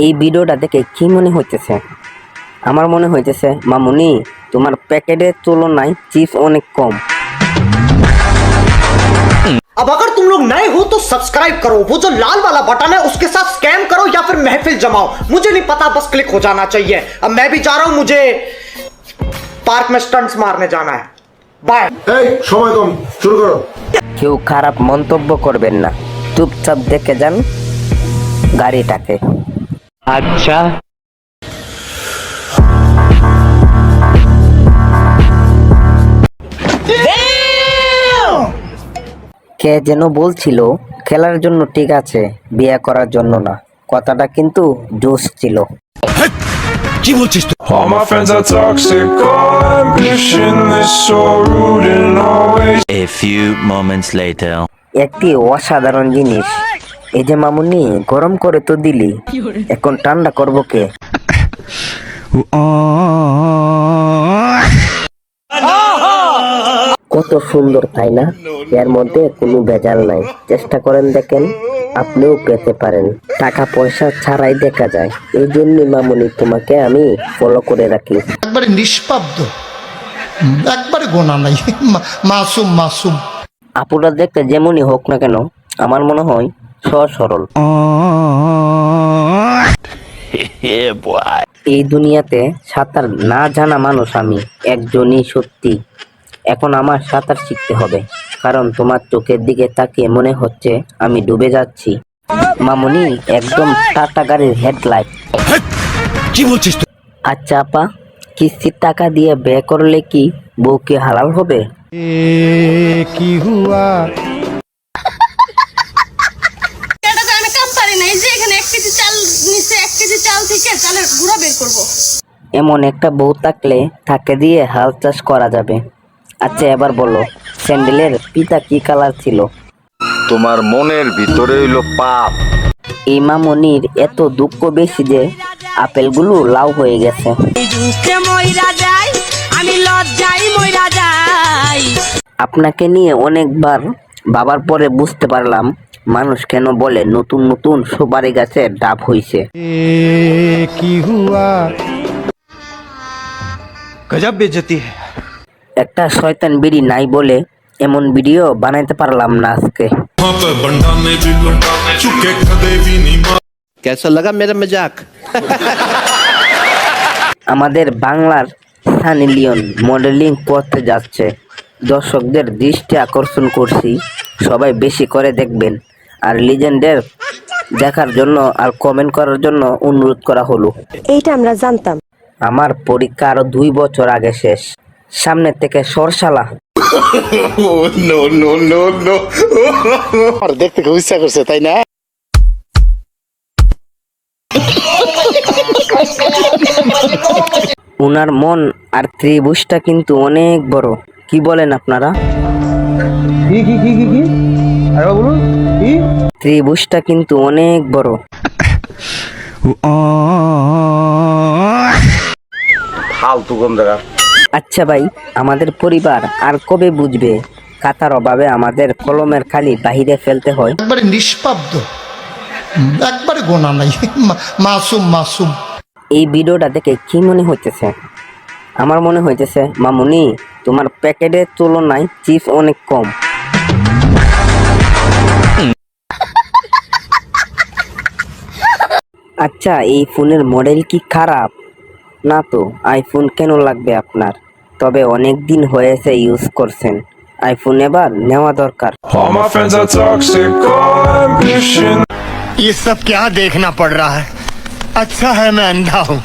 এই ভিডিওটা দেখে কি মনে হইতেছে আমার মনে হইতেছে মামুনি তোমার প্যাকেটের তুলনায় চিপস অনেক কম अब अगर तुम लोग नए हो तो सब्सक्राइब करो वो जो लाल वाला बटन है उसके साथ स्कैम करो या फिर महफिल जमाओ मुझे नहीं पता बस क्लिक हो जाना चाहिए अब मैं भी जा रहा हूं मुझे पार्क में स्टंट्स मारने जाना है बाय এই সময় কম শুরু করো কেউ খারাপ মন্তব্য করবেন না চুপচাপ দেখে যান গাড়িটাকে আচ্ছা কে যেন বলছিল খেলার জন্য ঠিক আছে বিয়ে করার জন্য না কথাটা কিন্তু জোশ ছিল কি বলছিস তুই All my friends are toxic, ambition is so rude and always A few moments later একটি অসাধারণ জিনিস এই যে মামুনি গরম করে তো দিলি। এখন ঠান্ডা করব কে? কত সুন্দর তাই না? এর মধ্যে কোনো ভেজাল নাই। চেষ্টা করেন দেখেন আপনিও পেতে পারেন। টাকা পয়সা ছাড়াই দেখা যায়। এই জন্য মামুনি তোমাকে আমি ফলো করে রাখি। একবারে নিষ্পাব্দ। একবারে গোনা নাই। মাসুম মাসুম। আপুরা দেখতে যেমনই হোক না কেন আমার মনে হয় সহজ সরল এই দুনিয়াতে সাঁতার না জানা মানুষ আমি একজনই সত্যি। এখন আমার সাঁতার শিখতে হবে কারণ তোমার চোখের দিকে তাকিয়ে মনে হচ্ছে আমি ডুবে যাচ্ছি। মামুনি একদম টাটা গাড়ির হেডলাইট। কি বলছিস আচ্ছা আপা কিস্তির টাকা দিয়ে বে করলে কি বউকে হালাল হবে? এটা তো আমি কাজ পারি না এই যে এখানে এক কেজি চাল নিচে এক কেজি চাল থেকে চালের গুঁড়া বের করব। এমন একটা বউ থাকলে তাকে দিয়ে হাল চাষ করা যাবে। আচ্ছা এবার বলো স্যান্ডেলের পিতা কি কালার ছিল? তোমার মনের ভিতরে হইল পাপ। এই মামনির এত দুঃখ বেশি যে আপেলগুলো লাউ হয়ে গেছে। আপনাকে নিয়ে অনেকবার বাবার পরে বুঝতে পারলাম মানুষ কেন বলে নতুন নতুন সুপারি গাছে ডাব হইছে। একটা শয়তান বিড়ি নাই বলে এমন ভিডিও বানাইতে পারলাম না আজকে। কেসা লাগা মেরা মজাক আমাদের বাংলার সানি লিওন মডেলিং করতে যাচ্ছে। দর্শকদের দৃষ্টি আকর্ষণ করছি সবাই বেশি করে দেখবেন। আর লিজেন্ডের দেখার জন্য আর কমেন্ট করার জন্য অনুরোধ করা হলো। এইটা আমরা জানতাম। আমার পরীক্ষা আরও দুই বছর আগে শেষ। সামনে থেকে সরসালা আর দেখতে খুব ইচ্ছা করছে তাই না? উনার মন আর ত্রিভুজটা কিন্তু অনেক বড়। কি বলেন আপনারা? ত্রিভুজটা কিন্তু অনেক বড়। ফালতু কোন জায়গা আচ্ছা ভাই আমাদের পরিবার আর কবে বুঝবে? কাতার অভাবে আমাদের কলমের খালি বাহিরে ফেলতে হয়। একবারে নিষ্পাব্দ। একবারে গোনা নাই। মাসুম মাসুম। এই ভিডিওটা দেখে কি মনে হইতেছে? আমার মনে হইতেছে মামুনি তোমার প্যাকেটের তুলনায় চিপস অনেক কম আচ্ছা এই ফোনের মডেল কি খারাপ না তো আইফোন কেন লাগবে আপনার তবে অনেক দিন হয়েছে ইউজ করছেন আইফোন এবার নেওয়া দরকার All my friends are toxic, all ambition ये सब क्या देखना पड़ रहा है अच्छा है मैं अंधा हूँ